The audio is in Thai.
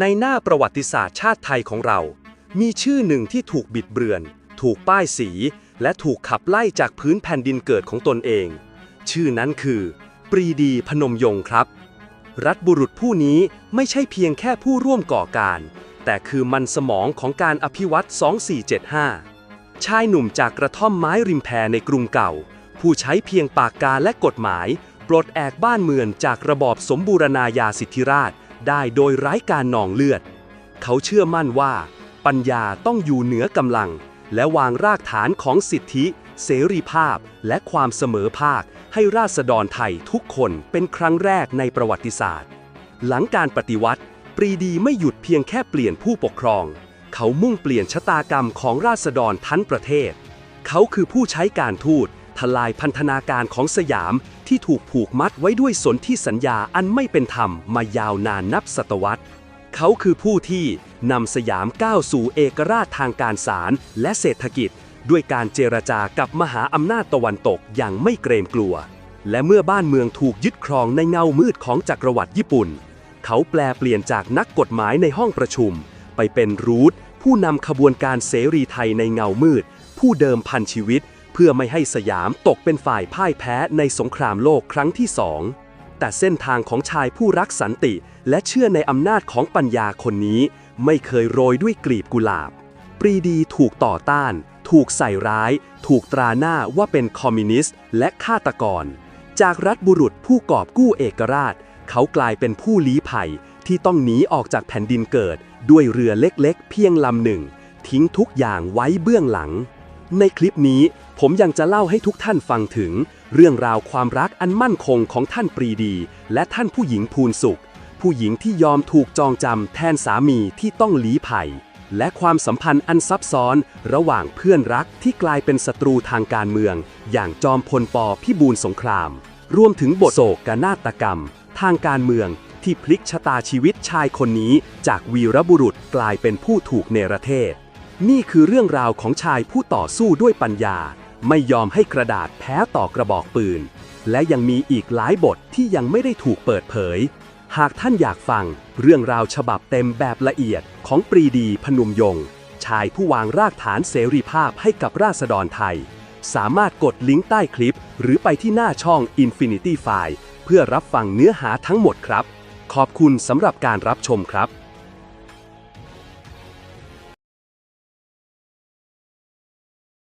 ในหน้าประวัติศาสตร์ชาติไทยของเรา มีชื่อหนึ่งที่ถูกบิดเบือน ถูกป้ายสี และถูกขับไล่จากพื้นแผ่นดินเกิดของตนเอง ชื่อนั้นคือ ปรีดีพนมยงค์ครับ รัฐบุรุษผู้นี้ไม่ใช่เพียงแค่ผู้ร่วมก่อการ แต่คือมันสมองของการอภิวัต2475 ชายหนุ่มจากกระท่อมไม้ริมแพในกรุงเก่า ผู้ใช้เพียงปากกาและกฎหมาย ปลดแอกบ้านเมืองจากระบอบสมบูรณาญาสิทธิราช ได้โดยไร้การนองเลือด เขาเชื่อมั่นว่า ปัญญาต้องอยู่เหนือกำลัง และวางรากฐานของสิทธิ เสรีภาพ และความเสมอภาค ให้ราษฎรไทยทุกคนเป็นครั้งแรกในประวัติศาสตร์ หลังการปฏิวัติ ปรีดีไม่หยุดเพียงแค่เปลี่ยนผู้ปกครอง เขามุ่งเปลี่ยนชะตากรรมของราษฎรทั้งประเทศ เขาคือผู้ใช้การทูต ทลายพันธนาการของสยามที่ถูกผูกมัดไว้ด้วยสนธิสัญญาอันไม่เป็นธรรมมายาวนานนับศตวรรษ เขาคือผู้ที่นำสยามก้าวสู่เอกราชทางการศาลและเศรษฐกิจ ด้วยการเจรจากับมหาอำนาจตะวันตกอย่างไม่เกรงกลัว และเมื่อบ้านเมืองถูกยึดครองในเงามืดของจักรวรรดิญี่ปุ่น เขาแปลเปลี่ยนจากนักกฎหมายในห้องประชุม ไปเป็นรูทผู้นำขบวนการเสรีไทยในเงามืด ผู้เดิมพันชีวิต เพื่อไม่ให้สยามตกเป็นฝ่ายพ่ายแพ้ในสงครามโลกครั้งที่สอง แต่เส้นทางของชายผู้รักสันติและเชื่อในอำนาจของปัญญาคนนี้ ไม่เคยโรยด้วยกลีบกุหลาบ ปรีดีถูกต่อต้าน ถูกใส่ร้าย ถูกตราหน้าว่าเป็นคอมมิวนิสต์และฆาตกร จากรัฐบุรุษผู้กอบกู้เอกราช เขากลายเป็นผู้ลี้ภัยที่ต้องหนีออกจากแผ่นดินเกิด ด้วยเรือเล็กๆ เพียงลำหนึ่ง ทิ้งทุกอย่างไว้เบื้องหลัง ในคลิปนี้ผมยังจะเล่าให้ทุกท่านฟังถึง เรื่องราวความรักอันมั่นคงของท่านปรีดี และท่านผู้หญิงภูนสุข ผู้หญิงที่ยอมถูกจองจำแทนสามีที่ต้องลี้ภัย และความสัมพันธ์อันซับซ้อน ระหว่างเพื่อนรักที่กลายเป็นศัตรูทางการเมือง อย่างจอมพลปพิบูลสงคราม รวมถึงบทโศกนาฏกรรม ทางการเมืองที่พลิกชะตาชีวิตชายคนนี้ จากวีรบุรุษกลายเป็นผู้ถูกเนรเทศ นี่คือเรื่องราวของชายผู้ต่อสู้ด้วยปัญญา ไม่ยอมให้กระดาษแพ้ต่อกระบอกปืน และยังมีอีกหลายบทที่ยังไม่ได้ถูกเปิดเผย หากท่านอยากฟังเรื่องราวฉบับเต็มแบบละเอียดของปรีดีพนุมยงค์ชายผู้วางรากฐานเสรีภาพให้กับราษฎรไทย สามารถกดลิงก์ใต้คลิป หรือไปที่หน้าช่อง Infinity File เพื่อรับฟังเนื้อหาทั้งหมดครับ ขอบคุณสำหรับการรับชมครับ